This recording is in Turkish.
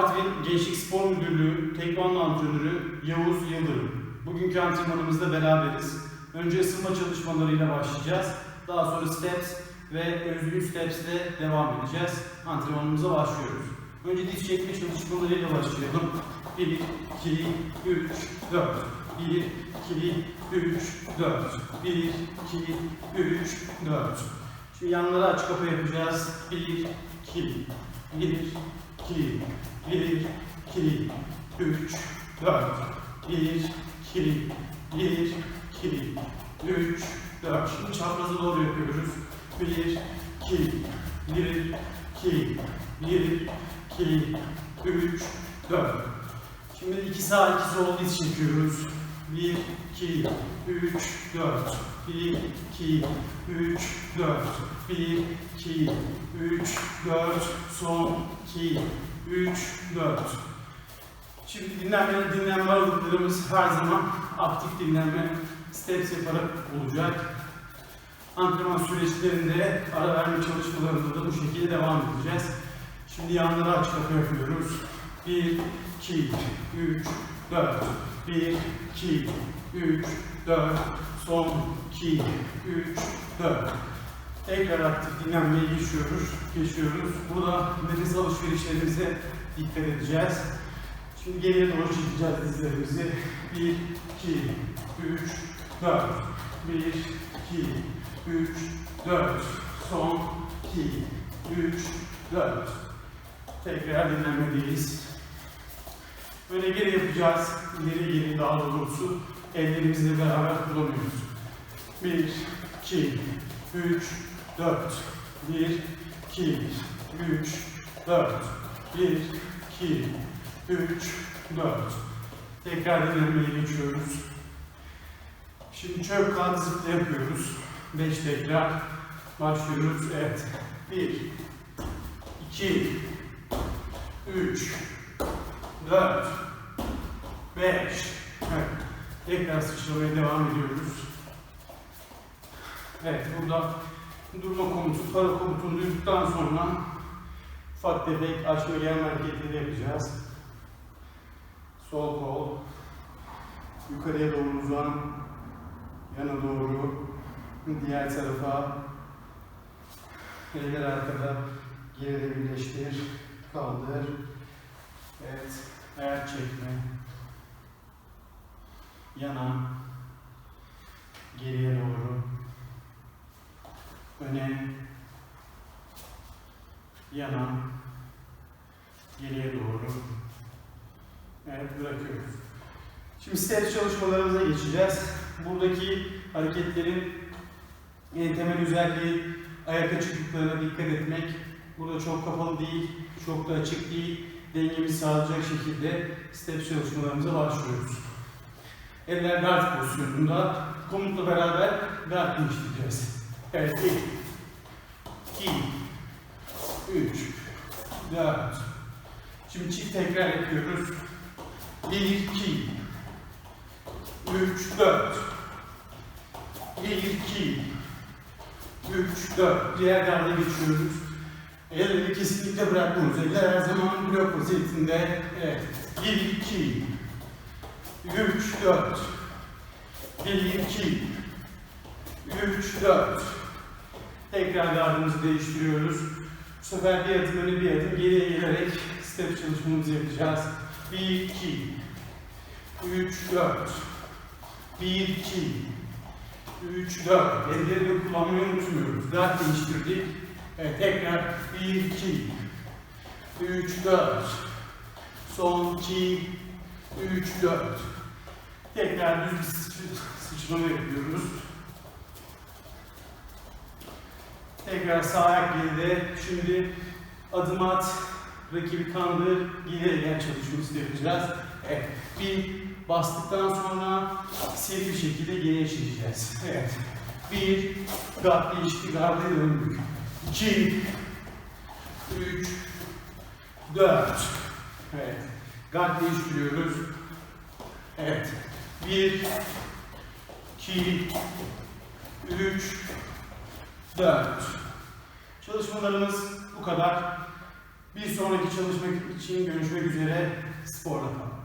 Artvin Gençlik Spor Müdürlüğü Tekvando Antrenörü Yavuz Yıldırım. Bugünkü antrenmanımızda beraberiz. Önce ısınma çalışmalarıyla başlayacağız. Daha sonra steps ve özgün steps ile devam edeceğiz. Antrenmanımıza başlıyoruz. Önce diz çekme çalışmalarıyla başlayalım. 1, 2, 3, 4. 1, 2, 3, 4. 1, 2, 3, 4. Şimdi yanları aç kapı yapacağız. 1, 2, 1, 2, 1, 2, 3, 4. 1, 2, 1, 2, 3, 4. Şimdi çaprazı doğru yapıyoruz. 1, 2, 1, 2, 1, 2, 3, 4. Şimdi iki sağ iki sol diz çekiyoruz. 1, 2, 3, 4. 1, 2, 3, 4. 1, 2, 3, 4. Son 2, 3, 4. Şimdi dinlenme, dinlenme aralıklarımız her zaman aktif dinlenme steps yaparak olacak. Antrenman süreçlerinde ara verme çalışmalarında da bu şekilde devam edeceğiz. Şimdi yanları aç kapı yapıyoruz. 1, 2, 3, 4. 1, 2, 3, 4. Son 2, 3, 4. Tekrar aktif dinlenmeye geçiyoruz. Geçiyoruz. Burada nefes alışverişlerimize dikkat edeceğiz. Şimdi geriye doğru çekeceğiz dizlerimizi. 1, 2, 3, 4. 1, 2, 3, 4. Son 2, 3, 4. Tekrar dinlenmedeyiz. Böyle geri yapacağız. İleri geri daha doğrusu ellerimizle beraber kullanıyoruz. 1, 2, 3, 4. 1, 2, 3, 4. 1, 2, 3, 4. Tekrar dinlenmeye geçiyoruz. Şimdi çök kalk zıpla yapıyoruz. 5 tekrar. Başlıyoruz. Evet. 1, 2, 3, 4, 5. Evet. Tekrar sıçramaya devam ediyoruz. Evet, burada durma komutu, para komutunu duyduktan sonra ufak tefek açma gelme hareketleri yapacağız. Sol kol, yukarıya doğru uzan, yana doğru, diğer tarafa, eller arkada, geride birleştir, kaldır. Evet, ayak çekme, yana, geriye doğru, öne, yana, geriye doğru. Evet, bırakıyoruz. Şimdi step çalışmalarımıza geçeceğiz. Buradaki hareketlerin en temel özelliği ayak açıklıklarına dikkat etmek. Burada çok kapalı değil, çok da açık değil. Dengemizi sağlayacak şekilde step çalışmalarımıza başlıyoruz. Eller guard pozisyonunda komutla beraber guard değiştireceğiz. Evet, 1, 2, 3, 4. Şimdi çift tekrar yapıyoruz. 1, 2, 3, 4. 1, 2, 3, 4. Diğer garda geçiyoruz. Elleri kesinlikle bırakmıyoruz. Eller her zaman blok pozisyonunda. Evet. 1, 2, 3, 4. 1, 2, 3, 4. Tekrar gardımızı değiştiriyoruz. Bu sefer bir adım öne bir adım geriye gelerek step çalışmamızı yapacağız. 1, 2, 3, 4. 1, 2, 3, 4. Elleri kullanmayı unutmuyoruz. Dert değiştirdik. Evet, tekrar 1, 2, 3, 4. Son 2, 3, 4. Tekrar düz bir sıç- sıçrama yapıyoruz. Tekrar sağ ayak geride. Şimdi adım at, rakibi kandır, geriye gel çalışması yapacağız. Evet, bir bastıktan sonra seri bir şekilde geriye çekeceğiz. Evet, bir, gard değişti, garda döndük. İki, üç, dört. Evet, gard değiştiriyoruz. Evet, bir, iki, üç, 4. Çalışmalarımız bu kadar. Bir sonraki çalışmak için görüşmek üzere. Sporla kalın.